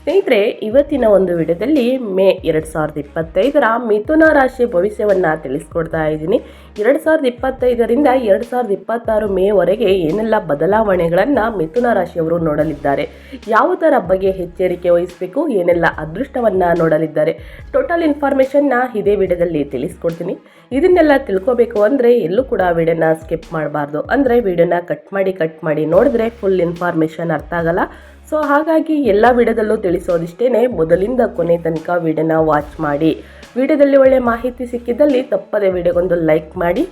ಸ್ನೇಹಿತರೆ, ಇವತ್ತಿನ ಒಂದು ವಿಡಿಯೋದಲ್ಲಿ ಮೇ ಎರಡು ಸಾವಿರದ ಇಪ್ಪತ್ತೈದರ ಮಿಥುನ ರಾಶಿ ಭವಿಷ್ಯವನ್ನು ತಿಳಿಸ್ಕೊಡ್ತಾ ಇದ್ದೀನಿ. ಎರಡು ಸಾವಿರದ ಇಪ್ಪತ್ತೈದರಿಂದ ಎರಡು ಸಾವಿರದ ಇಪ್ಪತ್ತಾರು ಮೇವರೆಗೆ ಏನೆಲ್ಲ ಬದಲಾವಣೆಗಳನ್ನು ಮಿಥುನ ರಾಶಿಯವರು ನೋಡಲಿದ್ದಾರೆ ಯಾವುದರ ಬಗ್ಗೆ ಎಚ್ಚರಿಕೆ ವಹಿಸಬೇಕು, ಏನೆಲ್ಲ ಅದೃಷ್ಟವನ್ನು ನೋಡಲಿದ್ದಾರೆ, ಟೋಟಲ್ ಇನ್ಫಾರ್ಮೇಷನ್ನ ಇದೇ ವಿಡಿಯೋದಲ್ಲಿ ತಿಳಿಸ್ಕೊಡ್ತೀನಿ. ಇದನ್ನೆಲ್ಲ ತಿಳ್ಕೊಬೇಕು ಅಂದರೆ ಎಲ್ಲೂ ಕೂಡ ವಿಡಿಯೋನ ಸ್ಕಿಪ್ ಮಾಡಬಾರ್ದು. ಅಂದರೆ ವಿಡಿಯೋನ ಕಟ್ ಮಾಡಿ ಕಟ್ ಮಾಡಿ ನೋಡಿದ್ರೆ ಫುಲ್ ಇನ್ಫಾರ್ಮೇಷನ್ ಅರ್ಥ ಆಗಲ್ಲ. ಸೊ ಹಾಗಾಗಿ ಎಲ್ಲ ವಿಡಿಯೋದಲ್ಲೂ ತಿಳಿಸೋದಿಷ್ಟೇ ಮೊದಲಿಂದ ಕೊನೆ ತನಕ ವಿಡಿಯೋನ ವಾಚ್ ಮಾಡಿ. ವಿಡಿಯೋದಲ್ಲಿ ಒಳ್ಳೆ ಮಾಹಿತಿ ಸಿಕ್ಕಿದ್ದಲ್ಲಿ ತಪ್ಪದೆ ವಿಡಿಯೋಗೊಂದು ಲೈಕ್ ಮಾಡಿ.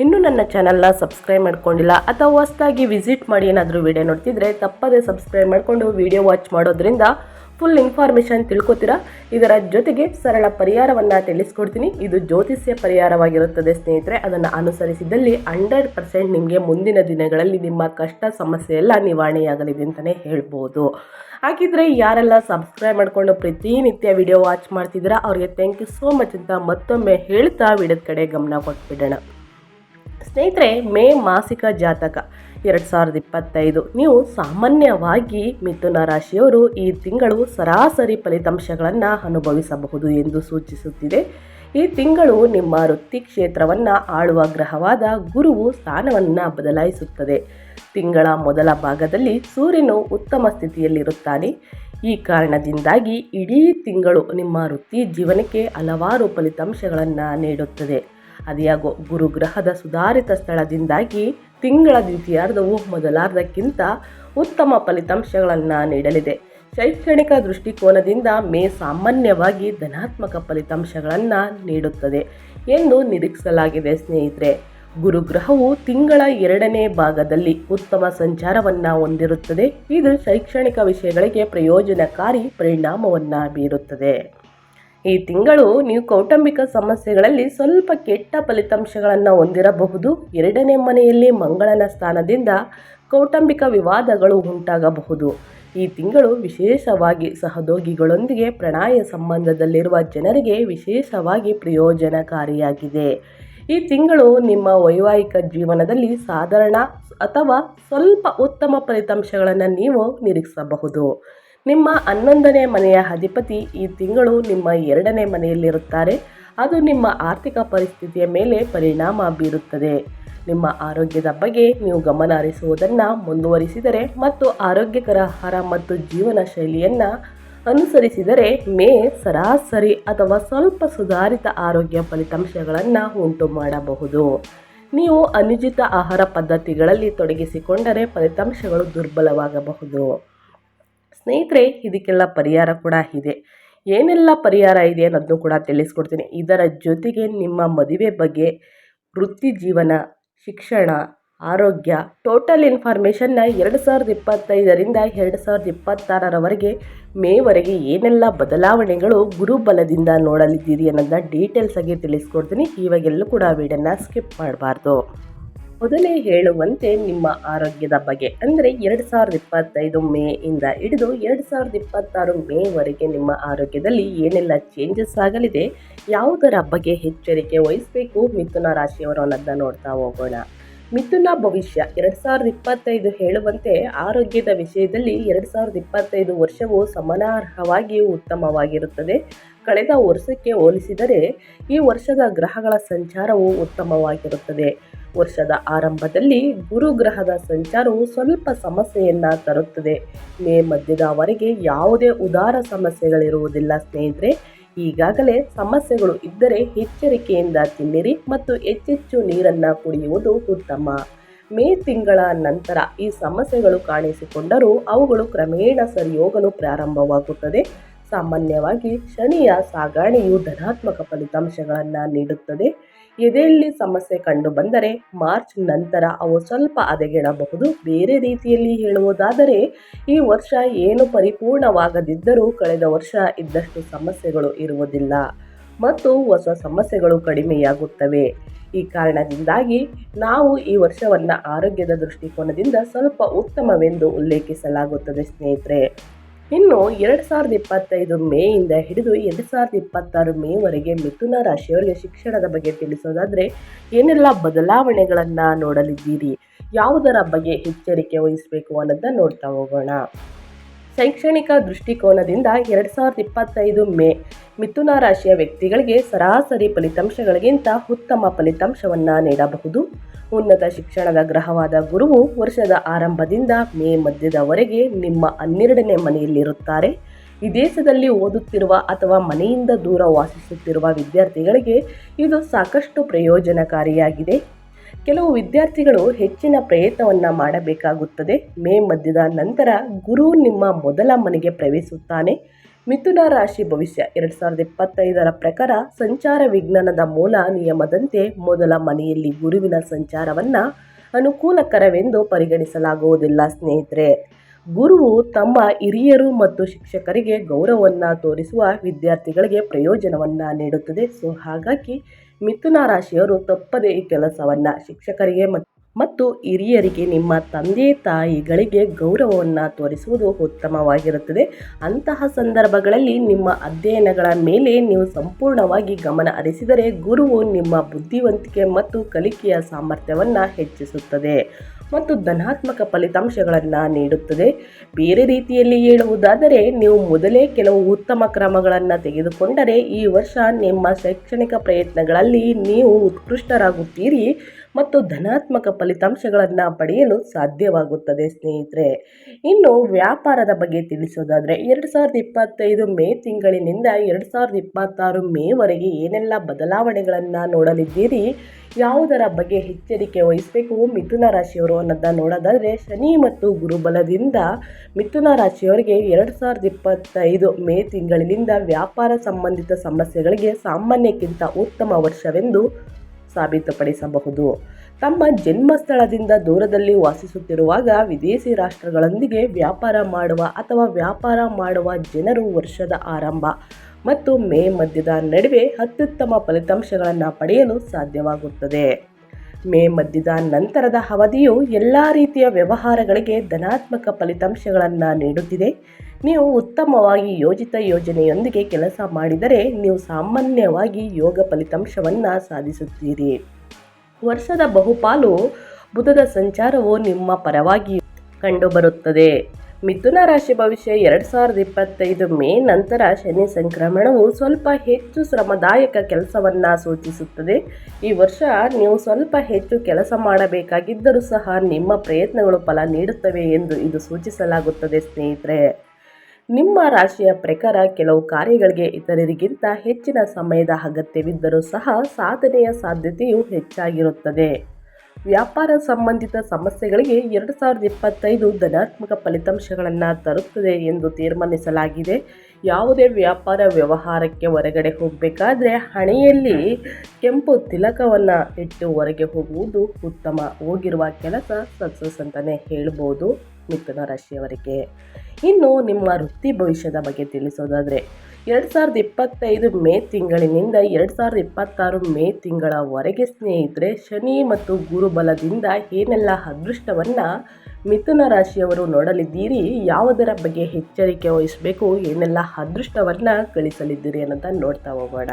ಇನ್ನೂ ನನ್ನ ಚಾನಲ್ನ ಸಬ್ಸ್ಕ್ರೈಬ್ ಮಾಡ್ಕೊಂಡಿಲ್ಲ ಅಥವಾ ಹೊಸದಾಗಿ ವಿಸಿಟ್ ಮಾಡಿ ಏನಾದರೂ ವಿಡಿಯೋ ನೋಡ್ತಿದ್ರೆ ತಪ್ಪದೆ ಸಬ್ಸ್ಕ್ರೈಬ್ ಮಾಡಿಕೊಂಡು ವಿಡಿಯೋ ವಾಚ್ ಮಾಡೋದ್ರಿಂದ ಫುಲ್ ಇನ್ಫಾರ್ಮೇಷನ್ ತಿಳ್ಕೊತೀರಾ, ಇದರ ಜೊತೆಗೆ ಸರಳ ಪರಿಹಾರವನ್ನು ತಿಳಿಸ್ಕೊಡ್ತೀನಿ. ಇದು ಜ್ಯೋತಿಷ್ಯ ಪರಿಹಾರವಾಗಿರುತ್ತದೆ ಸ್ನೇಹಿತರೆ. ಅದನ್ನು ಅನುಸರಿಸಿದಲ್ಲಿ ಹಂಡ್ರೆಡ್ ಪರ್ಸೆಂಟ್ ನಿಮಗೆ ಮುಂದಿನ ದಿನಗಳಲ್ಲಿ ನಿಮ್ಮ ಕಷ್ಟ, ಸಮಸ್ಯೆ ಎಲ್ಲ ನಿವಾರಣೆಯಾಗಲಿದೆ ಅಂತಲೇ ಹೇಳ್ಬೋದು. ಹಾಗಿದ್ರೆ ಯಾರೆಲ್ಲ ಸಬ್ಸ್ಕ್ರೈಬ್ ಮಾಡಿಕೊಂಡು ಪ್ರತಿನಿತ್ಯ ವಿಡಿಯೋ ವಾಚ್ ಮಾಡ್ತಿದ್ದೀರಾ, ಅವರಿಗೆ ಥ್ಯಾಂಕ್ ಯು ಸೋ ಮಚ್ ಅಂತ ಮತ್ತೊಮ್ಮೆ ಹೇಳ್ತಾ ವಿಡಿಯೋದ ಕಡೆ ಗಮನ ಕೊಟ್ಬಿಡೋಣ. ಸ್ನೇಹಿತರೆ, ಮೇ ಮಾಸಿಕ ಜಾತಕ, ಎರಡು ಸಾವಿರದ ಇಪ್ಪತ್ತೈದು. ನೀವು ಸಾಮಾನ್ಯವಾಗಿ ಮಿಥುನ ರಾಶಿಯವರು ಈ ತಿಂಗಳು ಸರಾಸರಿ ಫಲಿತಾಂಶಗಳನ್ನು ಅನುಭವಿಸಬಹುದು ಎಂದು ಸೂಚಿಸುತ್ತಿದೆ. ಈ ತಿಂಗಳು ನಿಮ್ಮ ವೃತ್ತಿ ಕ್ಷೇತ್ರವನ್ನು ಆಳುವ ಗ್ರಹವಾದ ಗುರುವು ಸ್ಥಾನವನ್ನು ಬದಲಾಯಿಸುತ್ತದೆ. ತಿಂಗಳ ಮೊದಲ ಭಾಗದಲ್ಲಿ ಸೂರ್ಯನು ಉತ್ತಮ ಸ್ಥಿತಿಯಲ್ಲಿರುತ್ತಾನೆ. ಈ ಕಾರಣದಿಂದಾಗಿ ಇಡೀ ತಿಂಗಳು ನಿಮ್ಮ ವೃತ್ತಿ ಜೀವನಕ್ಕೆ ಹಲವಾರು ಫಲಿತಾಂಶಗಳನ್ನು ನೀಡುತ್ತದೆ. ಅದ್ಯಾಗೋ ಗುರುಗ್ರಹದ ಸುಧಾರಿತ ಸ್ಥಳದಿಂದಾಗಿ ತಿಂಗಳ ದ್ವಿತೀಯಾರ್ಧವು ಮೊದಲಾರ್ಧಕ್ಕಿಂತ ಉತ್ತಮ ಫಲಿತಾಂಶಗಳನ್ನು ನೀಡಲಿದೆ. ಶೈಕ್ಷಣಿಕ ದೃಷ್ಟಿಕೋನದಿಂದ ಮೇ ಸಾಮಾನ್ಯವಾಗಿ ಧನಾತ್ಮಕ ಫಲಿತಾಂಶಗಳನ್ನು ನೀಡುತ್ತದೆ ಎಂದು ನಿರೀಕ್ಷಿಸಲಾಗಿದೆ ಸ್ನೇಹಿತರೆ. ಗುರುಗ್ರಹವು ತಿಂಗಳ ಎರಡನೇ ಭಾಗದಲ್ಲಿ ಉತ್ತಮ ಸಂಚಾರವನ್ನು ಹೊಂದಿರುತ್ತದೆ. ಇದು ಶೈಕ್ಷಣಿಕ ವಿಷಯಗಳಿಗೆ ಪ್ರಯೋಜನಕಾರಿ ಪರಿಣಾಮವನ್ನು ಬೀರುತ್ತದೆ. ಈ ತಿಂಗಳು ನೀವು ಕೌಟುಂಬಿಕ ಸಮಸ್ಯೆಗಳಲ್ಲಿ ಸ್ವಲ್ಪ ಕೆಟ್ಟ ಫಲಿತಾಂಶಗಳನ್ನು ಹೊಂದಿರಬಹುದು. ಎರಡನೇ ಮನೆಯಲ್ಲಿ ಮಂಗಳನ ಸ್ಥಾನದಿಂದ ಕೌಟುಂಬಿಕ ವಿವಾದಗಳು ಉಂಟಾಗಬಹುದು. ಈ ತಿಂಗಳು ವಿಶೇಷವಾಗಿ ಸಹದೋಗಿಗಳೊಂದಿಗೆ ಪ್ರಣಯ ಸಂಬಂಧದಲ್ಲಿರುವ ಜನರಿಗೆ ವಿಶೇಷವಾಗಿ ಪ್ರಯೋಜನಕಾರಿಯಾಗಿದೆ. ಈ ತಿಂಗಳು ನಿಮ್ಮ ವೈವಾಹಿಕ ಜೀವನದಲ್ಲಿ ಸಾಧಾರಣ ಅಥವಾ ಸ್ವಲ್ಪ ಉತ್ತಮ ಫಲಿತಾಂಶಗಳನ್ನು ನೀವು ನಿರೀಕ್ಷಿಸಬಹುದು. ನಿಮ್ಮ ಹನ್ನೊಂದನೇ ಮನೆಯ ಅಧಿಪತಿ ಈ ತಿಂಗಳು ನಿಮ್ಮ ಎರಡನೇ ಮನೆಯಲ್ಲಿರುತ್ತಾರೆ. ಅದು ನಿಮ್ಮ ಆರ್ಥಿಕ ಪರಿಸ್ಥಿತಿಯ ಮೇಲೆ ಪರಿಣಾಮ ಬೀರುತ್ತದೆ. ನಿಮ್ಮ ಆರೋಗ್ಯದ ಬಗ್ಗೆ ನೀವು ಗಮನ ಹರಿಸುವುದನ್ನು ಮುಂದುವರಿಸಿದರೆ ಮತ್ತು ಆರೋಗ್ಯಕರ ಆಹಾರ ಮತ್ತು ಜೀವನ ಶೈಲಿಯನ್ನು ಅನುಸರಿಸಿದರೆ ಮೇ ಸರಾಸರಿ ಅಥವಾ ಸ್ವಲ್ಪ ಸುಧಾರಿತ ಆರೋಗ್ಯ ಫಲಿತಾಂಶಗಳನ್ನು ಉಂಟು ಮಾಡಬಹುದು. ನೀವು ಅನುಚಿತ ಆಹಾರ ಪದ್ಧತಿಗಳಲ್ಲಿ ತೊಡಗಿಸಿಕೊಂಡರೆ ಫಲಿತಾಂಶಗಳು ದುರ್ಬಲವಾಗಬಹುದು. ಸ್ನೇಹಿತರೆ, ಇದಕ್ಕೆಲ್ಲ ಪರಿಹಾರ ಕೂಡ ಇದೆ. ಏನೆಲ್ಲ ಪರಿಹಾರ ಇದೆ ಅನ್ನೋದನ್ನು ಕೂಡ ತಿಳಿಸ್ಕೊಡ್ತೀನಿ. ಇದರ ಜೊತೆಗೆ ನಿಮ್ಮ ಮದುವೆ ಬಗ್ಗೆ ವೃತ್ತಿ ಜೀವನ, ಶಿಕ್ಷಣ, ಆರೋಗ್ಯ ಟೋಟಲ್ ಇನ್ಫಾರ್ಮೇಷನ್ನ ಎರಡು ಸಾವಿರದ ಇಪ್ಪತ್ತೈದರಿಂದ ಎರಡು ಸಾವಿರದ ಇಪ್ಪತ್ತಾರರವರೆಗೆ ಮೇವರೆಗೆ ಏನೆಲ್ಲ ಬದಲಾವಣೆಗಳು ಗುರುಬಲದಿಂದ ನೋಡಲಿದ್ದೀರಿ ಅನ್ನೋದನ್ನ ಡೀಟೇಲ್ಸ್ ಆಗಿ ತಿಳಿಸ್ಕೊಡ್ತೀನಿ. ಇವಾಗೆಲ್ಲೂ ಕೂಡ ವಿಡಿಯೋನ ಸ್ಕಿಪ್ ಮಾಡಬಾರ್ದು. ಮೊದಲೇ ಹೇಳುವಂತೆ ನಿಮ್ಮ ಆರೋಗ್ಯದ ಬಗ್ಗೆ. ಅಂದರೆ ಎರಡು ಸಾವಿರದ ಇಪ್ಪತ್ತೈದು ಮೇ ಇಂದ ಹಿಡಿದು ಎರಡು ಸಾವಿರದ ಇಪ್ಪತ್ತಾರು ಮೇವರೆಗೆ ನಿಮ್ಮ ಆರೋಗ್ಯದಲ್ಲಿ ಏನೆಲ್ಲ ಚೇಂಜಸ್ ಆಗಲಿದೆ, ಯಾವುದರ ಬಗ್ಗೆ ಎಚ್ಚರಿಕೆ ವಹಿಸಬೇಕು ಮಿಥುನ ರಾಶಿಯವರು ಅನ್ನೋದನ್ನ ನೋಡ್ತಾ ಹೋಗೋಣ. ಮಿಥುನ ಭವಿಷ್ಯ ಎರಡು ಸಾವಿರದ ಇಪ್ಪತ್ತೈದು ಹೇಳುವಂತೆ ಆರೋಗ್ಯದ ವಿಷಯದಲ್ಲಿ ಎರಡು ಸಾವಿರದ ಇಪ್ಪತ್ತೈದು ವರ್ಷವು ಸಮನಾರ್ಹವಾಗಿ ಉತ್ತಮವಾಗಿರುತ್ತದೆ. ಕಳೆದ ವರ್ಷಕ್ಕೆ ಹೋಲಿಸಿದರೆ ಈ ವರ್ಷದ ಗ್ರಹಗಳ ಸಂಚಾರವು ಉತ್ತಮವಾಗಿರುತ್ತದೆ. ವರ್ಷದ ಆರಂಭದಲ್ಲಿ ಗುರುಗ್ರಹದ ಸಂಚಾರವು ಸ್ವಲ್ಪ ಸಮಸ್ಯೆಯನ್ನು ತರುತ್ತದೆ. ಮೇ ಮಧ್ಯದವರೆಗೆ ಯಾವುದೇ ಉದಾರ ಸಮಸ್ಯೆಗಳಿರುವುದಿಲ್ಲ ಸ್ನೇಹಿತರೆ. ಈಗಾಗಲೇ ಸಮಸ್ಯೆಗಳು ಇದ್ದರೆ ಎಚ್ಚರಿಕೆಯಿಂದ ತಿನ್ನಿರಿ ಮತ್ತು ಹೆಚ್ಚೆಚ್ಚು ನೀರನ್ನು ಕುಡಿಯುವುದು ಉತ್ತಮ. ಮೇ ತಿಂಗಳ ನಂತರ ಈ ಸಮಸ್ಯೆಗಳು ಕಾಣಿಸಿಕೊಂಡರೂ ಅವುಗಳು ಕ್ರಮೇಣ ಸರಿಯೋಗಲು ಪ್ರಾರಂಭವಾಗುತ್ತದೆ. ಸಾಮಾನ್ಯವಾಗಿ ಶನಿಯ ಸಾಗಾಣೆಯು ಧನಾತ್ಮಕ ಫಲಿತಾಂಶಗಳನ್ನು ನೀಡುತ್ತದೆ. ಎದೆಯಲ್ಲಿ ಸಮಸ್ಯೆ ಕಂಡುಬಂದರೆ ಮಾರ್ಚ್ ನಂತರ ಅವು ಸ್ವಲ್ಪ ಹದಗೆಡಬಹುದು. ಬೇರೆ ರೀತಿಯಲ್ಲಿ ಹೇಳುವುದಾದರೆ, ಈ ವರ್ಷ ಏನು ಪರಿಪೂರ್ಣವಾಗದಿದ್ದರೂ ಕಳೆದ ವರ್ಷ ಇದ್ದಷ್ಟು ಸಮಸ್ಯೆಗಳು ಇರುವುದಿಲ್ಲ ಮತ್ತು ಹೊಸ ಸಮಸ್ಯೆಗಳು ಕಡಿಮೆಯಾಗುತ್ತವೆ. ಈ ಕಾರಣದಿಂದಾಗಿ ನಾವು ಈ ವರ್ಷವನ್ನು ಆರೋಗ್ಯದ ದೃಷ್ಟಿಕೋನದಿಂದ ಸ್ವಲ್ಪ ಉತ್ತಮವೆಂದು ಉಲ್ಲೇಖಿಸಲಾಗುತ್ತದೆ ಸ್ನೇಹಿತರೆ. ಇನ್ನು ಎರಡು ಸಾವಿರದ ಇಪ್ಪತ್ತೈದು ಮೇಯಿಂದ ಹಿಡಿದು ಎರಡು ಸಾವಿರದ ಇಪ್ಪತ್ತಾರು ಮೇವರೆಗೆ ಮಿಥುನ ರಾಶಿಯವರಿಗೆ ಶಿಕ್ಷಣದ ಬಗ್ಗೆ ತಿಳಿಸೋದಾದರೆ, ಏನೆಲ್ಲ ಬದಲಾವಣೆಗಳನ್ನು ನೋಡಲಿದ್ದೀರಿ? ಯಾವುದರ ಬಗ್ಗೆ ಎಚ್ಚರಿಕೆ ವಹಿಸಬೇಕು ಅನ್ನೋದನ್ನ ನೋಡ್ತಾ ಹೋಗೋಣ. ಶೈಕ್ಷಣಿಕ ದೃಷ್ಟಿಕೋನದಿಂದ ಎರಡು ಸಾವಿರದ ಇಪ್ಪತ್ತೈದು ಮೇ ಮಿಥುನ ರಾಶಿಯ ವ್ಯಕ್ತಿಗಳಿಗೆ ಸರಾಸರಿ ಫಲಿತಾಂಶಗಳಿಗಿಂತ ಉತ್ತಮ ಫಲಿತಾಂಶವನ್ನು ನೀಡಬಹುದು. ಉನ್ನತ ಶಿಕ್ಷಣದ ಗ್ರಹವಾದ ಗುರುವು ವರ್ಷದ ಆರಂಭದಿಂದ ಮೇ ಮಧ್ಯದವರೆಗೆ ನಿಮ್ಮ ಹನ್ನೆರಡನೇ ಮನೆಯಲ್ಲಿರುತ್ತಾರೆ. ವಿದೇಶದಲ್ಲಿ ಓದುತ್ತಿರುವ ಅಥವಾ ಮನೆಯಿಂದ ದೂರ ವಾಸಿಸುತ್ತಿರುವ ವಿದ್ಯಾರ್ಥಿಗಳಿಗೆ ಇದು ಸಾಕಷ್ಟು ಪ್ರಯೋಜನಕಾರಿಯಾಗಿದೆ. ಕೆಲವು ವಿದ್ಯಾರ್ಥಿಗಳು ಹೆಚ್ಚಿನ ಪ್ರಯತ್ನವನ್ನು ಮಾಡಬೇಕಾಗುತ್ತದೆ. ಮೇ ಮಧ್ಯದ ನಂತರ ಗುರು ನಿಮ್ಮ ಮೊದಲ ಮನೆಗೆ ಪ್ರವೇಶಿಸುತ್ತಾನೆ. ಮಿಥುನ ರಾಶಿ ಭವಿಷ್ಯ ಎರಡು ಸಾವಿರದ ಇಪ್ಪತ್ತೈದರ ಪ್ರಕಾರ ಸಂಚಾರ ವಿಜ್ಞಾನದ ಮೂಲ ನಿಯಮದಂತೆ ಮೊದಲ ಮನೆಯಲ್ಲಿ ಗುರುವಿನ ಸಂಚಾರವನ್ನು ಅನುಕೂಲಕರವೆಂದು ಪರಿಗಣಿಸಲಾಗುವುದಿಲ್ಲ ಸ್ನೇಹಿತರೆ. ಗುರುವು ತಮ್ಮ ಹಿರಿಯರು ಮತ್ತು ಶಿಕ್ಷಕರಿಗೆ ಗೌರವವನ್ನು ತೋರಿಸುವ ವಿದ್ಯಾರ್ಥಿಗಳಿಗೆ ಪ್ರಯೋಜನವನ್ನು ನೀಡುತ್ತದೆ. ಸೊ ಹಾಗಾಗಿ ಮಿಥುನ ರಾಶಿಯವರು ತಪ್ಪದೇ ಈ ಕೆಲಸವನ್ನು ಶಿಕ್ಷಕರಿಗೆ ಮತ್ತು ಹಿರಿಯರಿಗೆ ನಿಮ್ಮ ತಂದೆ ತಾಯಿಗಳಿಗೆ ಗೌರವವನ್ನು ತೋರಿಸುವುದು ಉತ್ತಮವಾಗಿರುತ್ತದೆ. ಅಂತಹ ಸಂದರ್ಭಗಳಲ್ಲಿ ನಿಮ್ಮ ಅಧ್ಯಯನಗಳ ಮೇಲೆ ನೀವು ಸಂಪೂರ್ಣವಾಗಿ ಗಮನ ಹರಿಸಿದರೆ ಗುರುವು ನಿಮ್ಮ ಬುದ್ಧಿವಂತಿಕೆ ಮತ್ತು ಕಲಿಕೆಯ ಸಾಮರ್ಥ್ಯವನ್ನು ಹೆಚ್ಚಿಸುತ್ತದೆ. ಮತ್ತು ಧನಾತ್ಮಕ ಫಲಿತಾಂಶಗಳನ್ನು ನೀಡುತ್ತದೆ. ಬೇರೆ ರೀತಿಯಲ್ಲಿ ಹೇಳುವುದಾದರೆ, ನೀವು ಮೊದಲೇ ಕೆಲವು ಉತ್ತಮ ಕ್ರಮಗಳನ್ನು ತೆಗೆದುಕೊಂಡರೆ ಈ ವರ್ಷ ನಿಮ್ಮ ಶೈಕ್ಷಣಿಕ ಪ್ರಯತ್ನಗಳಲ್ಲಿ ನೀವು ಉತ್ಕೃಷ್ಟರಾಗುತ್ತೀರಿ. ಮತ್ತು ಧನಾತ್ಮಕ ಫಲಿತಾಂಶಗಳನ್ನು ಪಡೆಯಲು ಸಾಧ್ಯವಾಗುತ್ತದೆ, ಸ್ನೇಹಿತರೆ. ಇನ್ನು ವ್ಯಾಪಾರದ ಬಗ್ಗೆ ತಿಳಿಸೋದಾದರೆ, ಎರಡು ಸಾವಿರದ ಇಪ್ಪತ್ತೈದು ಮೇ ತಿಂಗಳಿನಿಂದ ಎರಡು ಸಾವಿರದ ಇಪ್ಪತ್ತಾರು ಮೇವರೆಗೆ ಏನೆಲ್ಲ ಬದಲಾವಣೆಗಳನ್ನು ನೋಡಲಿದ್ದೀರಿ? ಯಾವುದರ ಬಗ್ಗೆ ಎಚ್ಚರಿಕೆ ವಹಿಸಬೇಕು? ಮಿಥುನ ರಾಶಿಯವರು ಅನ್ನೋದನ್ನ ನೋಡೋದಾದರೆ, ಶನಿ ಮತ್ತು ಗುರುಬಲದಿಂದ ಮಿಥುನ ರಾಶಿಯವರಿಗೆ ಎರಡು ಸಾವಿರದ ಇಪ್ಪತ್ತೈದು ಮೇ ತಿಂಗಳಿನಿಂದ ವ್ಯಾಪಾರ ಸಂಬಂಧಿತ ಸಮಸ್ಯೆಗಳಿಗೆ ಸಾಮಾನ್ಯಕ್ಕಿಂತ ಉತ್ತಮ ವರ್ಷವೆಂದು ಸಾಬೀತುಪಡಿಸಬಹುದು. ತಮ್ಮ ಜನ್ಮಸ್ಥಳದಿಂದ ದೂರದಲ್ಲಿ ವಾಸಿಸುತ್ತಿರುವಾಗ ವಿದೇಶಿ ರಾಷ್ಟ್ರಗಳೊಂದಿಗೆ ವ್ಯಾಪಾರ ಮಾಡುವ ಅಥವಾ ವ್ಯಾಪಾರ ಮಾಡುವ ಜನರು ವರ್ಷದ ಆರಂಭ ಮತ್ತು ಮೇ ಮಧ್ಯದ ನಡುವೆ ಅತ್ಯುತ್ತಮ ಫಲಿತಾಂಶಗಳನ್ನು ಪಡೆಯಲು ಸಾಧ್ಯವಾಗುತ್ತದೆ. ಮೇ ಮಧ್ಯದ ನಂತರದ ಅವಧಿಯು ಎಲ್ಲ ರೀತಿಯ ವ್ಯವಹಾರಗಳಿಗೆ ಧನಾತ್ಮಕ ಫಲಿತಾಂಶಗಳನ್ನು ನೀಡುತ್ತಿದೆ. ನೀವು ಉತ್ತಮವಾಗಿ ಯೋಜಿತ ಯೋಜನೆಯೊಂದಿಗೆ ಕೆಲಸ ಮಾಡಿದರೆ ನೀವು ಸಾಮಾನ್ಯವಾಗಿ ಯೋಗ ಫಲಿತಾಂಶವನ್ನು ಸಾಧಿಸುತ್ತೀರಿ. ವರ್ಷದ ಬಹುಪಾಲು ಬುಧದ ಸಂಚಾರವು ನಿಮ್ಮ ಪರವಾಗಿ ಕಂಡುಬರುತ್ತದೆ. ಮಿಥುನ ರಾಶಿ ಭವಿಷ್ಯ ಎರಡು ಸಾವಿರದ ಇಪ್ಪತ್ತೈದು ಮೇ ನಂತರ ಶನಿ ಸಂಕ್ರಮಣವು ಸ್ವಲ್ಪ ಹೆಚ್ಚು ಶ್ರಮದಾಯಕ ಕೆಲಸವನ್ನು ಸೂಚಿಸುತ್ತದೆ. ಈ ವರ್ಷ ನೀವು ಸ್ವಲ್ಪ ಹೆಚ್ಚು ಕೆಲಸ ಮಾಡಬೇಕಾಗಿದ್ದರೂ ಸಹ ನಿಮ್ಮ ಪ್ರಯತ್ನಗಳು ಫಲ ನೀಡುತ್ತವೆ ಎಂದು ಇದು ಸೂಚಿಸಲಾಗುತ್ತದೆ, ಸ್ನೇಹಿತರೆ. ನಿಮ್ಮ ರಾಶಿಯ ಪ್ರಕಾರ ಕೆಲವು ಕಾರ್ಯಗಳಿಗೆ ಇತರರಿಗಿಂತ ಹೆಚ್ಚಿನ ಸಮಯದ ಅಗತ್ಯವಿದ್ದರೂ ಸಹ ಸಾಧನೆಯ ಸಾಧ್ಯತೆಯು ಹೆಚ್ಚಾಗಿರುತ್ತದೆ. ವ್ಯಾಪಾರ ಸಂಬಂಧಿತ ಸಮಸ್ಯೆಗಳಿಗೆ ಎರಡು ಸಾವಿರದ ಇಪ್ಪತ್ತೈದು ಧನಾತ್ಮಕ ಫಲಿತಾಂಶಗಳನ್ನು ತರುತ್ತದೆ ಎಂದು ತೀರ್ಮಾನಿಸಲಾಗಿದೆ. ಯಾವುದೇ ವ್ಯಾಪಾರ ವ್ಯವಹಾರಕ್ಕೆ ಹೊರಗಡೆ ಹೋಗಬೇಕಾದ್ರೆ ಹಣೆಯಲ್ಲಿ ಕೆಂಪು ತಿಲಕವನ್ನು ಇಟ್ಟು ಹೊರಗೆ ಹೋಗುವುದು ಉತ್ತಮ. ಹೋಗಿರುವ ಕೆಲಸ ಸಕ್ಸಸ್ ಅಂತಲೇ ಹೇಳ್ಬೋದು ಮಿಥುನ ರಾಶಿಯವರಿಗೆ. ಇನ್ನು ನಿಮ್ಮ ವೃತ್ತಿ ಭವಿಷ್ಯದ ಬಗ್ಗೆ ತಿಳಿಸೋದಾದರೆ ಎರಡು ಸಾವಿರದ ಇಪ್ಪತ್ತೈದು ಮೇ ತಿಂಗಳಿನಿಂದ ಎರಡು ಸಾವಿರದ ಇಪ್ಪತ್ತಾರು ಮೇ ತಿಂಗಳವರೆಗೆ ಸ್ನೇಹಿತರೆ, ಶನಿ ಮತ್ತು ಗುರುಬಲದಿಂದ ಏನೆಲ್ಲ ಅದೃಷ್ಟವನ್ನು ಮಿಥುನ ರಾಶಿಯವರು ನೋಡಲಿದ್ದೀರಿ, ಯಾವುದರ ಬಗ್ಗೆ ಎಚ್ಚರಿಕೆ ವಹಿಸಬೇಕು, ಏನೆಲ್ಲ ಅದೃಷ್ಟವನ್ನು ಗಳಿಸಲಿದ್ದೀರಿ ಅನ್ನೋದನ್ನು ನೋಡ್ತಾ ಹೋಗೋಣ.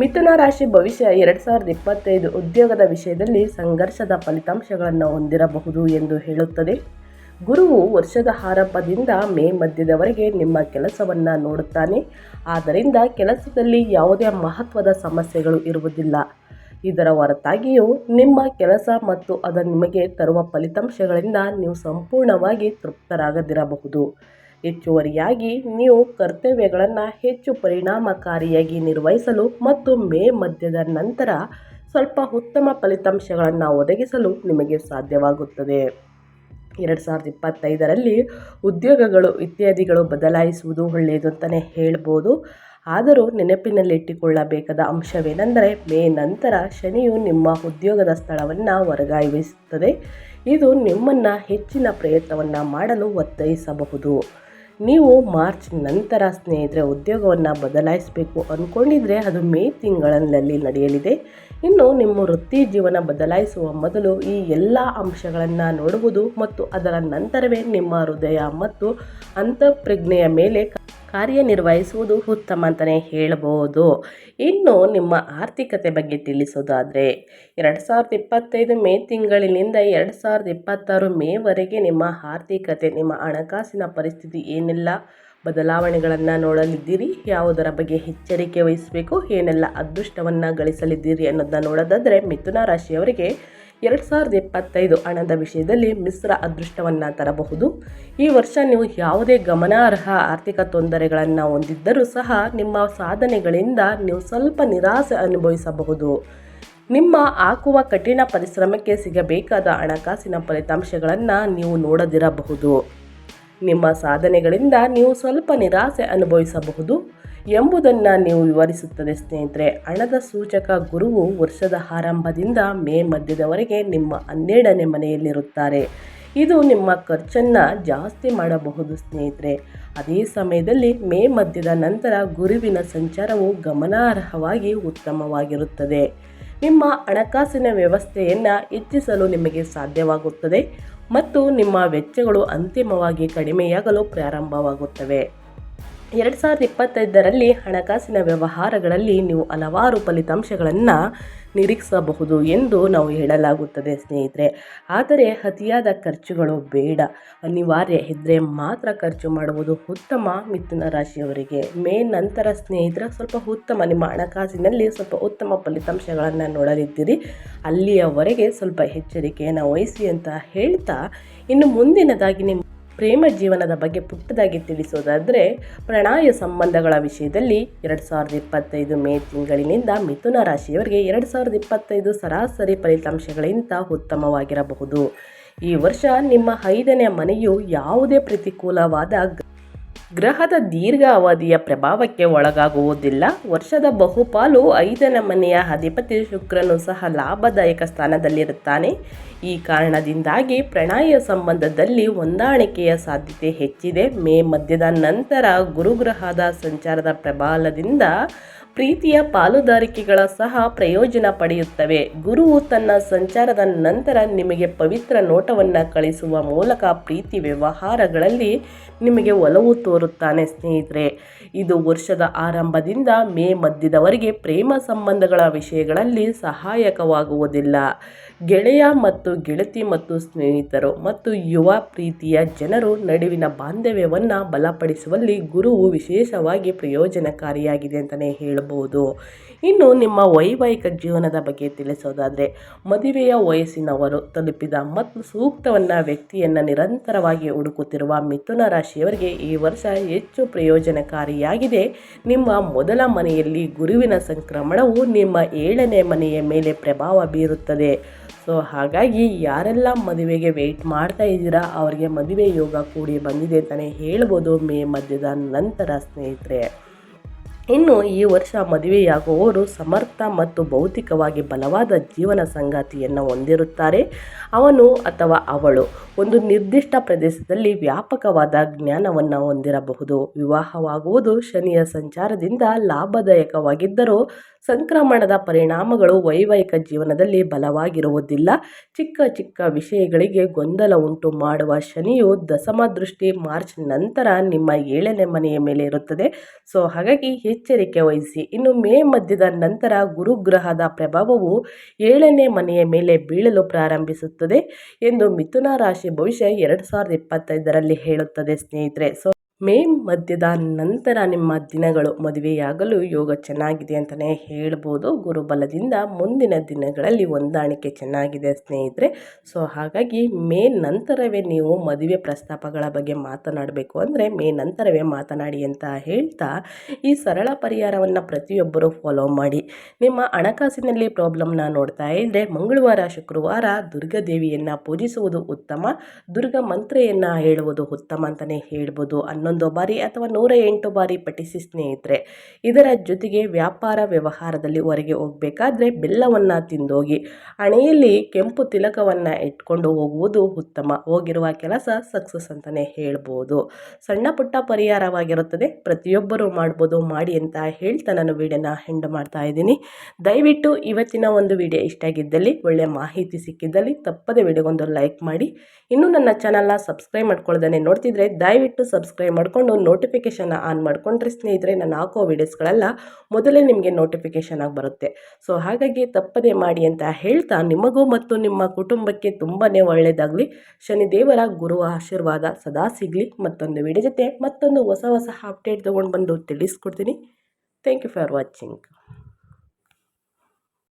ಮಿಥುನ ರಾಶಿ ಭವಿಷ್ಯ ಎರಡು ಸಾವಿರದ ಇಪ್ಪತ್ತೈದು ಉದ್ಯೋಗದ ವಿಷಯದಲ್ಲಿ ಸಂಘರ್ಷದ ಫಲಿತಾಂಶಗಳನ್ನು ಹೊಂದಿರಬಹುದು ಎಂದು ಹೇಳುತ್ತದೆ. ಗುರುವು ವರ್ಷದ ಆರಂಭದಿಂದ ಮೇ ಮಧ್ಯದವರೆಗೆ ನಿಮ್ಮ ಕೆಲಸವನ್ನು ನೋಡುತ್ತಾನೆ. ಆದ್ದರಿಂದ ಕೆಲಸದಲ್ಲಿ ಯಾವುದೇ ಮಹತ್ವದ ಸಮಸ್ಯೆಗಳು ಇರುವುದಿಲ್ಲ. ಇದರ ಹೊರತಾಗಿಯೂ ನಿಮ್ಮ ಕೆಲಸ ಮತ್ತು ಅದು ನಿಮಗೆ ತರುವ ಫಲಿತಾಂಶಗಳಿಂದ ನೀವು ಸಂಪೂರ್ಣವಾಗಿ ತೃಪ್ತರಾಗದಿರಬಹುದು. ಹೆಚ್ಚುವರಿಯಾಗಿ ನೀವು ಕರ್ತವ್ಯಗಳನ್ನು ಹೆಚ್ಚು ಪರಿಣಾಮಕಾರಿಯಾಗಿ ನಿರ್ವಹಿಸಲು ಮತ್ತು ಮೇ ಮಧ್ಯದ ನಂತರ ಸ್ವಲ್ಪ ಉತ್ತಮ ಫಲಿತಾಂಶಗಳನ್ನು ಒದಗಿಸಲು ನಿಮಗೆ ಸಾಧ್ಯವಾಗುತ್ತದೆ. ಎರಡು ಸಾವಿರದ ಇಪ್ಪತ್ತೈದರಲ್ಲಿ ಉದ್ಯೋಗಗಳು ಇತ್ಯಾದಿಗಳು ಬದಲಾಯಿಸುವುದು ಒಳ್ಳೆಯದು ಅಂತಲೇ ಹೇಳ್ಬೋದು. ಆದರೂ ನೆನಪಿನಲ್ಲಿಟ್ಟುಕೊಳ್ಳಬೇಕಾದ ಅಂಶವೇನೆಂದರೆ ಮೇ ನಂತರ ಶನಿಯು ನಿಮ್ಮ ಉದ್ಯೋಗದ ಸ್ಥಳವನ್ನು ವರ್ಗಾಯಿಸುತ್ತದೆ. ಇದು ನಿಮ್ಮನ್ನು ಹೆಚ್ಚಿನ ಪ್ರಯತ್ನವನ್ನು ಮಾಡಲು ಒತ್ತಾಯಿಸಬಹುದು. ನೀವು ಮಾರ್ಚ್ ನಂತರ ಸ್ನೇಹಿತರೆ ಉದ್ಯೋಗವನ್ನು ಬದಲಾಯಿಸಬೇಕು ಅಂದ್ಕೊಂಡಿದ್ರೆ ಅದು ಮೇ ತಿಂಗಳಲ್ಲಿ ನಡೆಯಲಿದೆ. ಇನ್ನು ನಿಮ್ಮ ವೃತ್ತಿ ಜೀವನ ಬದಲಾಯಿಸುವ ಮೊದಲು ಈ ಎಲ್ಲ ಅಂಶಗಳನ್ನು ನೋಡುವುದು ಮತ್ತು ಅದರ ನಂತರವೇ ನಿಮ್ಮ ಹೃದಯ ಮತ್ತು ಅಂತಃಪ್ರಜ್ಞೆಯ ಮೇಲೆ ಕಾರ್ಯನಿರ್ವಹಿಸುವುದು ಉತ್ತಮ ಅಂತಲೇ ಹೇಳಬಹುದು ಇನ್ನು ನಿಮ್ಮ ಆರ್ಥಿಕತೆ ಬಗ್ಗೆ ತಿಳಿಸೋದಾದರೆ, ಎರಡು ಸಾವಿರದ ಇಪ್ಪತ್ತೈದು ಮೇ ತಿಂಗಳಿನಿಂದ ಎರಡು ಸಾವಿರದ ಇಪ್ಪತ್ತಾರು ಮೇವರೆಗೆ ನಿಮ್ಮ ಆರ್ಥಿಕತೆ, ನಿಮ್ಮ ಹಣಕಾಸಿನ ಪರಿಸ್ಥಿತಿ ಏನೆಲ್ಲ? ಬದಲಾವಣೆಗಳನ್ನು ನೋಡಲಿದ್ದೀರಿ? ಯಾವುದರ ಬಗ್ಗೆ ಎಚ್ಚರಿಕೆ ವಹಿಸಬೇಕು? ಏನೆಲ್ಲ ಅದೃಷ್ಟವನ್ನು ಗಳಿಸಲಿದ್ದೀರಿ ಅನ್ನೋದನ್ನ ನೋಡೋದಾದರೆ ಮಿಥುನ ರಾಶಿಯವರಿಗೆ ಎರಡು ಸಾವಿರದ ಇಪ್ಪತ್ತೈದು ಹಣದ ವಿಷಯದಲ್ಲಿ ಮಿಶ್ರ ಅದೃಷ್ಟವನ್ನು ತರಬಹುದು. ಈ ವರ್ಷ ನೀವು ಯಾವುದೇ ಗಮನಾರ್ಹ ಆರ್ಥಿಕ ತೊಂದರೆಗಳನ್ನು ಹೊಂದಿದ್ದರೂ ಸಹ ನಿಮ್ಮ ಸಾಧನೆಗಳಿಂದ ನೀವು ಸ್ವಲ್ಪ ನಿರಾಸೆ ಅನುಭವಿಸಬಹುದು. ನಿಮ್ಮ ಹಾಕುವ ಕಠಿಣ ಪರಿಶ್ರಮಕ್ಕೆ ಸಿಗಬೇಕಾದ ಹಣಕಾಸಿನ ಫಲಿತಾಂಶಗಳನ್ನು ನೀವು ನೋಡದಿರಬಹುದು. ನಿಮ್ಮ ಸಾಧನೆಗಳಿಂದ ನೀವು ಸ್ವಲ್ಪ ನಿರಾಸೆ ಅನುಭವಿಸಬಹುದು ಎಂಬುದನ್ನು ನೀವು ವಿವರಿಸುತ್ತದೆ ಸ್ನೇಹಿತರೆ. ಹಣದ ಸೂಚಕ ಗುರುವು ವರ್ಷದ ಆರಂಭದಿಂದ ಮೇ ಮಧ್ಯದವರೆಗೆ ನಿಮ್ಮ ಹನ್ನೆರಡನೇ ಮನೆಯಲ್ಲಿರುತ್ತಾರೆ. ಇದು ನಿಮ್ಮ ಖರ್ಚನ್ನು ಜಾಸ್ತಿ ಮಾಡಬಹುದು ಸ್ನೇಹಿತರೆ. ಅದೇ ಸಮಯದಲ್ಲಿ ಮೇ ಮಧ್ಯದ ನಂತರ ಗುರುವಿನ ಸಂಚಾರವು ಗಮನಾರ್ಹವಾಗಿ ಉತ್ತಮವಾಗಿರುತ್ತದೆ. ನಿಮ್ಮ ಹಣಕಾಸಿನ ವ್ಯವಸ್ಥೆಯನ್ನು ಹೆಚ್ಚಿಸಲು ನಿಮಗೆ ಸಾಧ್ಯವಾಗುತ್ತದೆ ಮತ್ತು ನಿಮ್ಮ ವೆಚ್ಚಗಳು ಅಂತಿಮವಾಗಿ ಕಡಿಮೆಯಾಗಲು ಪ್ರಾರಂಭವಾಗುತ್ತವೆ. ಎರಡು ಸಾವಿರದ ಇಪ್ಪತ್ತೈದರಲ್ಲಿ ಹಣಕಾಸಿನ ವ್ಯವಹಾರಗಳಲ್ಲಿ ನೀವು ಹಲವಾರು ಫಲಿತಾಂಶಗಳನ್ನು ನಿರೀಕ್ಷಿಸಬಹುದು ಎಂದು ನಾವು ಹೇಳಲಾಗುತ್ತದೆ, ಸ್ನೇಹಿತರೆ. ಆದರೆ ಅತಿಯಾದ ಖರ್ಚುಗಳು ಬೇಡ. ಅನಿವಾರ್ಯ ಇದ್ದರೆ ಮಾತ್ರ ಖರ್ಚು ಮಾಡುವುದು ಉತ್ತಮ ಮಿಥುನ ರಾಶಿಯವರಿಗೆ. ಮೇ ನಂತರ, ಸ್ನೇಹಿತರ, ಸ್ವಲ್ಪ ಉತ್ತಮ, ನಿಮ್ಮ ಹಣಕಾಸಿನಲ್ಲಿ ಸ್ವಲ್ಪ ಉತ್ತಮ ಫಲಿತಾಂಶಗಳನ್ನು ನೋಡಲಿದ್ದೀರಿ. ಅಲ್ಲಿಯವರೆಗೆ ಸ್ವಲ್ಪ ಎಚ್ಚರಿಕೆಯನ್ನು ವಹಿಸಿ ಅಂತ ಹೇಳ್ತಾ ಇನ್ನು ಮುಂದಿನದಾಗಿ ನಿಮ್ಮ ಪ್ರೇಮ ಜೀವನದ ಬಗ್ಗೆ ಪುಟ್ಟದಾಗಿ ತಿಳಿಸೋದಾದರೆ ಪ್ರಣಯ ಸಂಬಂಧಗಳ ವಿಷಯದಲ್ಲಿ ಎರಡು ಸಾವಿರದ ಇಪ್ಪತ್ತೈದು ಮೇ ತಿಂಗಳಿನಿಂದ ಮಿಥುನ ರಾಶಿಯವರಿಗೆ ಎರಡು ಸಾವಿರದ ಇಪ್ಪತ್ತೈದು ಸರಾಸರಿ ಫಲಿತಾಂಶಗಳಿಂದ ಉತ್ತಮವಾಗಿರಬಹುದು. ಈ ವರ್ಷ ನಿಮ್ಮ ಐದನೇ ಮನೆಯು ಯಾವುದೇ ಪ್ರತಿಕೂಲವಾದ ಗ್ರಹದ ದೀರ್ಘ ಅವಧಿಯ ಪ್ರಭಾವಕ್ಕೆ ಒಳಗಾಗುವುದಿಲ್ಲ. ವರ್ಷದ ಬಹುಪಾಲು ಐದನೇ ಮನೆಯ ಅಧಿಪತಿ ಶುಕ್ರನು ಸಹ ಲಾಭದಾಯಕ ಸ್ಥಾನದಲ್ಲಿರುತ್ತಾನೆ. ಈ ಕಾರಣದಿಂದಾಗಿ ಪ್ರಣಯ ಸಂಬಂಧದಲ್ಲಿ ಹೊಂದಾಣಿಕೆಯ ಸಾಧ್ಯತೆ ಹೆಚ್ಚಿದೆ. ಮೇ ಮಧ್ಯದ ನಂತರ ಗುರುಗ್ರಹದ ಸಂಚಾರದ ಪ್ರಬಲದಿಂದ ಪ್ರೀತಿಯ ಪಾಲುದಾರಿಕೆಗಳ ಸಹ ಪ್ರಯೋಜನ ಪಡೆಯುತ್ತವೆ. ಗುರುವು ತನ್ನ ಸಂಚಾರದ ನಂತರ ನಿಮಗೆ ಪವಿತ್ರ ನೋಟವನ್ನು ಕಳಿಸುವ ಮೂಲಕ ಪ್ರೀತಿ ವ್ಯವಹಾರಗಳಲ್ಲಿ ನಿಮಗೆ ಒಲವು ತೋರುತ್ತಾನೆ ಸ್ನೇಹಿತರೆ. ಇದು ವರ್ಷದ ಆರಂಭದಿಂದ ಮೇ ಮಧ್ಯದವರೆಗೆ ಪ್ರೇಮ ಸಂಬಂಧಗಳ ವಿಷಯಗಳಲ್ಲಿ ಸಹಾಯಕವಾಗುವುದಿಲ್ಲ. ಗೆಳೆಯ ಮತ್ತು ಗೆಳತಿ ಮತ್ತು ಸ್ನೇಹಿತರು ಮತ್ತು ಯುವ ಪ್ರೀತಿಯ ಜನರು ನಡುವಿನ ಬಾಂಧವ್ಯವನ್ನು ಬಲಪಡಿಸುವಲ್ಲಿ ಗುರುವು ವಿಶೇಷವಾಗಿ ಪ್ರಯೋಜನಕಾರಿಯಾಗಿದೆ ಅಂತಲೇ ಹೇಳಬಹುದು. ಇನ್ನು ನಿಮ್ಮ ವೈವಾಹಿಕ ಜೀವನದ ಬಗ್ಗೆ ತಿಳಿಸೋದಾದರೆ, ಮದುವೆಯ ವಯಸ್ಸಿನವರು ತಲುಪಿದ ಮತ್ತು ಸೂಕ್ತವನ್ನ ವ್ಯಕ್ತಿಯನ್ನು ನಿರಂತರವಾಗಿ ಹುಡುಕುತ್ತಿರುವ ಮಿಥುನ ರಾಶಿಯವರಿಗೆ ಈ ವರ್ಷ ಹೆಚ್ಚು ಪ್ರಯೋಜನಕಾರಿಯಾಗಿದೆ. ನಿಮ್ಮ ಮೊದಲ ಮನೆಯಲ್ಲಿ ಗುರುವಿನ ಸಂಕ್ರಮಣವು ನಿಮ್ಮ ಏಳನೇ ಮನೆಯ ಮೇಲೆ ಪ್ರಭಾವ ಬೀರುತ್ತದೆ. ಸೊ, ಹಾಗಾಗಿ ಯಾರೆಲ್ಲ ಮದುವೆಗೆ ವೆಯ್ಟ್ ಮಾಡ್ತಾ ಇದ್ದೀರಾ, ಅವರಿಗೆ ಮದುವೆ ಯೋಗ ಕೂಡಿ ಬಂದಿದೆ ಅಂತಲೇ ಹೇಳ್ಬೋದು ಮೇ ಮಧ್ಯದ ನಂತರ ಸ್ನೇಹಿತರೆ. ಇನ್ನು ಈ ವರ್ಷ ಮದುವೆಯಾಗುವವರು ಸಮರ್ಥ ಮತ್ತು ಭೌತಿಕವಾಗಿ ಬಲವಾದ ಜೀವನ ಸಂಗಾತಿಯನ್ನು ಹೊಂದಿರುತ್ತಾರೆ. ಅವನು ಅಥವಾ ಅವಳು ಒಂದು ನಿರ್ದಿಷ್ಟ ಪ್ರದೇಶದಲ್ಲಿ ವ್ಯಾಪಕವಾದ ಜ್ಞಾನವನ್ನು ಹೊಂದಿರಬಹುದು. ವಿವಾಹವಾಗುವುದು ಶನಿಯ ಸಂಚಾರದಿಂದ ಲಾಭದಾಯಕವಾಗಿದ್ದರೂ ಸಂಕ್ರಮಣದ ಪರಿಣಾಮಗಳು ವೈವಾಹಿಕ ಜೀವನದಲ್ಲಿ ಬಲವಾಗಿರುವುದಿಲ್ಲ. ಚಿಕ್ಕ ಚಿಕ್ಕ ವಿಷಯಗಳಿಗೆ ಗೊಂದಲ ಉಂಟು ಮಾಡುವ ಶನಿಯು ದಸಮ ದೃಷ್ಟಿ ಮಾರ್ಚ್ ನಂತರ ನಿಮ್ಮ ಏಳನೇ ಮನೆಯ ಮೇಲೆ ಇರುತ್ತದೆ. ಸೊ, ಹಾಗಾಗಿ ಎಚ್ಚರಿಕೆ ವಹಿಸಿ. ಇನ್ನು ಮೇ ಮಧ್ಯದ ನಂತರ ಗುರುಗ್ರಹದ ಪ್ರಭಾವವು ಏಳನೇ ಮನೆಯ ಮೇಲೆ ಬೀಳಲು ಪ್ರಾರಂಭಿಸುತ್ತದೆ ಎಂದು ಮಿಥುನ ರಾಶಿ ಭವಿಷ್ಯ ಎರಡು ಸಾವಿರದ ಇಪ್ಪತ್ತೈದರಲ್ಲಿ ಹೇಳುತ್ತದೆ ಸ್ನೇಹಿತರೆ. ಸೊ ಮೇ ಮಧ್ಯದ ನಂತರ ನಿಮ್ಮ ದಿನಗಳು ಮದುವೆಯಾಗಲು ಯೋಗ ಚೆನ್ನಾಗಿದೆ ಅಂತಲೇ ಹೇಳ್ಬೋದು. ಗುರುಬಲದಿಂದ ಮುಂದಿನ ದಿನಗಳಲ್ಲಿ ಹೊಂದಾಣಿಕೆ ಚೆನ್ನಾಗಿದೆ ಸ್ನೇಹಿತರೆ. ಸೊ, ಹಾಗಾಗಿ ಮೇ ನಂತರವೇ ನೀವು ಮದುವೆ ಪ್ರಸ್ತಾಪಗಳ ಬಗ್ಗೆ ಮಾತನಾಡಬೇಕು ಅಂದರೆ ಮೇ ನಂತರವೇ ಮಾತನಾಡಿ ಅಂತ ಹೇಳ್ತಾ ಈ ಸರಳ ಪರಿಹಾರವನ್ನು ಪ್ರತಿಯೊಬ್ಬರು ಫಾಲೋ ಮಾಡಿ. ನಿಮ್ಮ ಹಣಕಾಸಿನಲ್ಲಿ ಪ್ರಾಬ್ಲಮ್ನ ನೋಡ್ತಾ ಇದ್ದರೆ ಮಂಗಳವಾರ, ಶುಕ್ರವಾರ ದುರ್ಗಾದೇವಿಯನ್ನು ಪೂಜಿಸುವುದು ಉತ್ತಮ, ದುರ್ಗಾ ಮಂತ್ರೆಯನ್ನು ಹೇಳುವುದು ಉತ್ತಮ ಅಂತಲೇ ಹೇಳ್ಬೋದು ಹನ್ನೊಂದು ಬಾರಿ ಅಥವಾ ನೂರ ಎಂಟು ಬಾರಿ ಪಠಿಸಿ ಸ್ನೇಹಿತರೆ, ಇದರ ಜೊತೆಗೆ ವ್ಯಾಪಾರ ವ್ಯವಹಾರದಲ್ಲಿ ಹೊರಗೆ ಹೋಗಬೇಕಾದ್ರೆ ಬೆಲ್ಲವನ್ನು ತಿಂದೋಗಿ, ಹಣೆಯಲ್ಲಿ ಕೆಂಪು ತಿಲಕವನ್ನು ಇಟ್ಕೊಂಡು ಹೋಗುವುದು ಉತ್ತಮ. ಹೋಗಿರುವ ಕೆಲಸ ಸಕ್ಸಸ್ ಅಂತಲೇ ಹೇಳ್ಬೋದು. ಸಣ್ಣ ಪುಟ್ಟ ಪರಿಹಾರವಾಗಿರುತ್ತದೆ. ಪ್ರತಿಯೊಬ್ಬರೂ ಮಾಡ್ಬೋದು. ಮಾಡಿ ಅಂತ ಹೇಳ್ತಾ ನಾನು ವಿಡಿಯೋನ ಹೆಂಡ್ ಮಾಡ್ತಾ ಇದ್ದೀನಿ. ದಯವಿಟ್ಟು ಇವತ್ತಿನ ಒಂದು ವಿಡಿಯೋ ಇಷ್ಟ ಆಗಿದ್ದಲ್ಲಿ ಒಳ್ಳೆಯ ಮಾಹಿತಿ ಸಿಕ್ಕಿದ್ದಲ್ಲಿ ತಪ್ಪದೆ ವಿಡಿಯೋಗೊಂದು ಲೈಕ್ ಮಾಡಿ. ಇನ್ನೂ ನನ್ನ ಚಾನಲ್ನ ಸಬ್ಸ್ಕ್ರೈಬ್ ಮಾಡ್ಕೊಳ್ಳೋದನ್ನೇ ನೋಡ್ತಿದ್ರೆ ದಯವಿಟ್ಟು ಸಬ್ಸ್ಕ್ರೈಬ್ ಮಾಡಿಕೊಂಡು ನೋಟಿಫಿಕೇಷನ್ ಆನ್ ಮಾಡಿಕೊಂಡ್ರೆ ಸ್ನೇಹಿತರೆ, ನಾನು ಹಾಕೋ ವೀಡಿಯೋಸ್ಗಳೆಲ್ಲ ಮೊದಲೇ ನಿಮಗೆ ನೋಟಿಫಿಕೇಷನ್ ಆಗಿ ಬರುತ್ತೆ. ಸೊ ಹಾಗಾಗಿ ತಪ್ಪದೆ ಮಾಡಿ ಅಂತ ಹೇಳ್ತಾ ನಿಮಗೂ ಮತ್ತು ನಿಮ್ಮ ಕುಟುಂಬಕ್ಕೆ ತುಂಬಾ ಒಳ್ಳೆಯದಾಗಲಿ ಶನಿದೇವರ ಗುರು ಆಶೀರ್ವಾದ ಸದಾ ಸಿಗಲಿ. ಮತ್ತೊಂದು ವಿಡಿಯೋ ಜೊತೆ ಮತ್ತೊಂದು ಹೊಸ ಹೊಸ ಅಪ್ಡೇಟ್ ತೊಗೊಂಡು ಬಂದು ತಿಳಿಸ್ಕೊಡ್ತೀನಿ. Thank you for watching